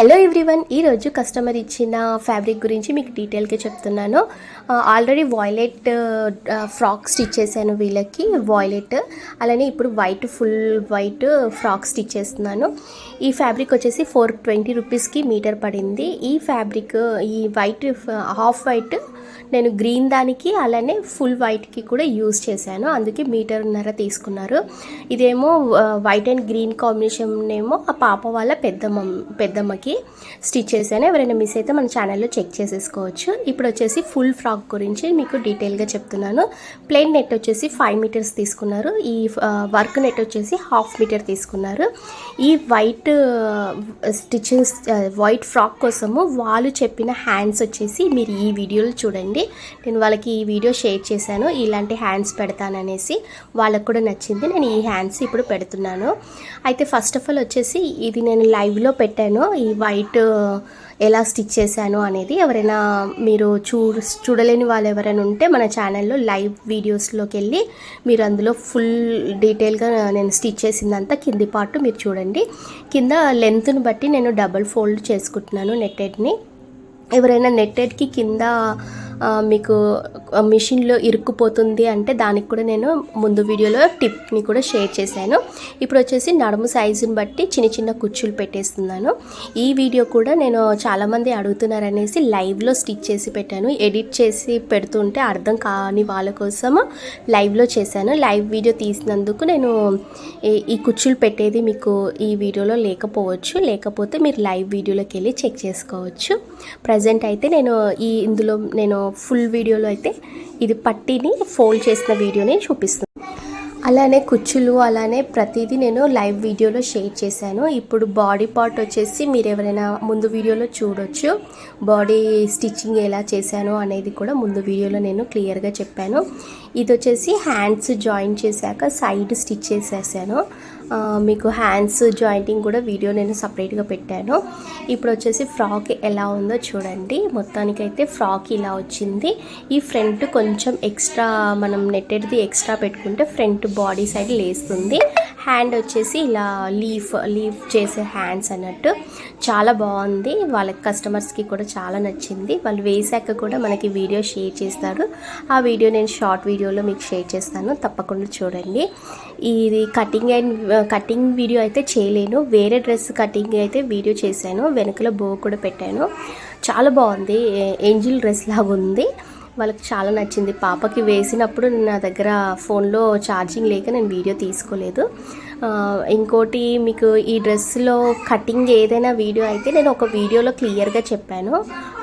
Hello everyone ఈరోజు customer ఇచ్చిన fabric గురించి మీకు డీటెయిల్గా చెప్తున్నాను. ఆల్రెడీ వాయిలెట్ ఫ్రాక్ స్టిచ్ చేశాను వీళ్ళకి వాయిలెట్ అలానే ఇప్పుడు white full white frock stitch చేస్తున్నాను. ఈ ఫ్యాబ్రిక్ వచ్చేసి ఫోర్ ట్వంటీ రూపీస్కి మీటర్ పడింది. ఈ ఫ్యాబ్రిక్ ఈ వైట్ హాఫ్ వైట్ నేను గ్రీన్ దానికి అలానే ఫుల్ వైట్కి కూడా యూజ్ చేశాను. అందుకే మీటర్న్నర తీసుకున్నారు. ఇదేమో వైట్ అండ్ గ్రీన్ కాంబినేషన్ ఏమో ఆ పాప వాళ్ళ పెద్దమ్మ పెద్దమ్మకి స్టిచ్ చేశాను. ఎవరైనా మిస్ అయితే మన ఛానల్లో చెక్ చేసేసుకోవచ్చు. ఇప్పుడు వచ్చేసి ఫుల్ ఫ్రాక్ గురించి మీకు డీటెయిల్గా చెప్తున్నాను. ప్లెయిన్ నెట్ వచ్చేసి ఫైవ్ మీటర్స్ తీసుకున్నారు. ఈ వర్క్ నెట్ వచ్చేసి హాఫ్ మీటర్ తీసుకున్నారు. ఈ వైట్ స్టిచ్చింగ్ వైట్ ఫ్రాక్ కోసము వాళ్ళు చెప్పిన హ్యాండ్స్ వచ్చేసి మీరు ఈ వీడియోలో చూడండి. నేను వాళ్ళకి ఈ వీడియో షేర్ చేశాను. ఇలాంటి హ్యాండ్స్ పెడతాననేసి వాళ్ళకు కూడా నచ్చింది. నేను ఈ హ్యాండ్స్ ఇప్పుడు పెడుతున్నాను. అయితే ఫస్ట్ ఆఫ్ ఆల్ వచ్చేసి ఇది నేను లైవ్లో పెట్టాను. ఈ వైట్ ఎలా స్టిచ్ చేశాను అనేది ఎవరైనా మీరు చూ చూడలేని వాళ్ళు ఎవరైనా ఉంటే మన ఛానల్లో లైవ్ వీడియోస్లోకి వెళ్ళి మీరు అందులో ఫుల్ డీటెయిల్గా నేను స్టిచ్ చేసిందంతా కింది పార్ట్ మీరు చూడండి. కింద లెంత్ని బట్టి నేను డబల్ ఫోల్డ్ చేసుకుంటున్నాను నెట్టెడ్ని. ఎవరైనా నెట్టెడ్కి కింద మీకు మిషన్లో ఇరుక్కుపోతుంది అంటే దానికి కూడా నేను ముందు వీడియోలో టిప్ని కూడా షేర్ చేశాను. ఇప్పుడు వచ్చేసి నడుము సైజుని బట్టి చిన్న చిన్న కుచ్చులు పెట్టేస్తున్నాను. ఈ వీడియో కూడా నేను చాలామంది అడుగుతున్నారనేసి లైవ్లో స్టిచ్ చేసి పెట్టాను. ఎడిట్ చేసి పెడుతుంటే అర్థం కాని వాళ్ళ కోసం లైవ్లో చేశాను. లైవ్ వీడియో తీసినందుకు నేను ఈ- ఈ కుచ్చులు పెట్టేది మీకు ఈ వీడియోలో లేకపోవచ్చు. లేకపోతే మీరు లైవ్ వీడియోలోకి వెళ్ళి చెక్ చేసుకోవచ్చు. ప్రజెంట్ అయితే నేను ఈ ఇందులో నేను ఫుల్ వీడియోలో అయితే ఇది పట్టిని ఫోల్డ్ చేసిన వీడియోని చూపిస్తుంది అలానే కుచ్చులు అలానే ప్రతిదీ నేను లైవ్ వీడియోలో షేర్ చేశాను. ఇప్పుడు బాడీ పార్ట్ వచ్చేసి మీరు ఎవరైనా ముందు వీడియోలో చూడొచ్చు. బాడీ స్టిచ్చింగ్ ఎలా చేశాను అనేది కూడా ముందు వీడియోలో నేను క్లియర్గా చెప్పాను. ఇది వచ్చేసి హ్యాండ్స్ జాయిన్ చేశాక సైడ్ స్టిచ్ చేసేసాను. మీకు హ్యాండ్స్ జాయింటింగ్ కూడా వీడియో నేను సపరేట్గా పెట్టాను. ఇప్పుడు వచ్చేసి ఫ్రాక్ ఎలా ఉందో చూడండి. మొత్తానికైతే ఫ్రాక్ ఇలా వచ్చింది. ఈ ఫ్రంట్ కొంచెం ఎక్స్ట్రా మనం నెట్టెడ్ది ఎక్స్ట్రా పెట్టుకుంటే ఫ్రంట్ బాడీ సైడ్ లేస్తుంది. హ్యాండ్ వచ్చేసి ఇలా లీఫ్ లీఫ్ చేసే హ్యాండ్స్ అన్నట్టు. చాలా బాగుంది. వాళ్ళ కస్టమర్స్కి కూడా చాలా నచ్చింది. వాళ్ళు వేసాక కూడా మనకి వీడియో షేర్ చేస్తారు. ఆ వీడియో నేను షార్ట్ వీడియోలో మీకు షేర్ చేస్తాను. తప్పకుండా చూడండి. ఇది కటింగ్ అండ్ కటింగ్ వీడియో అయితే చేయలేను. వేరే డ్రెస్ కటింగ్ అయితే వీడియో చేశాను. వెనకలో బో కూడా పెట్టాను. చాలా బాగుంది. ఏ- ఏంజిల్ డ్రెస్ లాగా ఉంది. వాళ్ళకి చాలా నచ్చింది. పాపకి వేసినప్పుడు నా దగ్గర ఫోన్లో ఛార్జింగ్ లేక నేను వీడియో తీసుకోలేదు. ఇంకోటి మీకు ఈ డ్రెస్లో కటింగ్ ఏదైనా వీడియో అయితే నేను ఒక వీడియోలో క్లియర్గా చెప్పాను.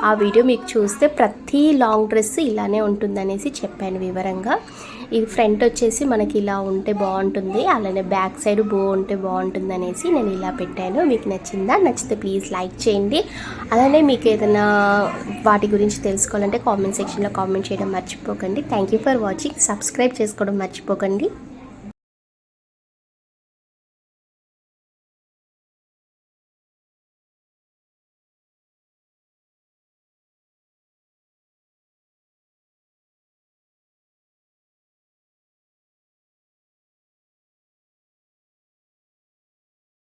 ఆ వీడియో మీకు చూస్తే ప్రతి లాంగ్ డ్రెస్ ఇలానే ఉంటుందనేసి చెప్పాను వివరంగా. ఇది ఫ్రంట్ వచ్చేసి మనకి ఇలా ఉంటే బాగుంటుంది. అలానే బ్యాక్ సైడ్ బో ఉంటే బాగుంటుంది అనేసి నేను ఇలా పెట్టాను. మీకు నచ్చిందా? నచ్చితే ప్లీజ్ లైక్ చేయండి. అలానే మీకు ఏదైనా వాటి గురించి తెలుసుకోవాలంటే కామెంట్ సెక్షన్లో కామెంట్ చేయడం మర్చిపోకండి. Thank you for watching subscribe చేసుకోవడం మర్చిపోకండి.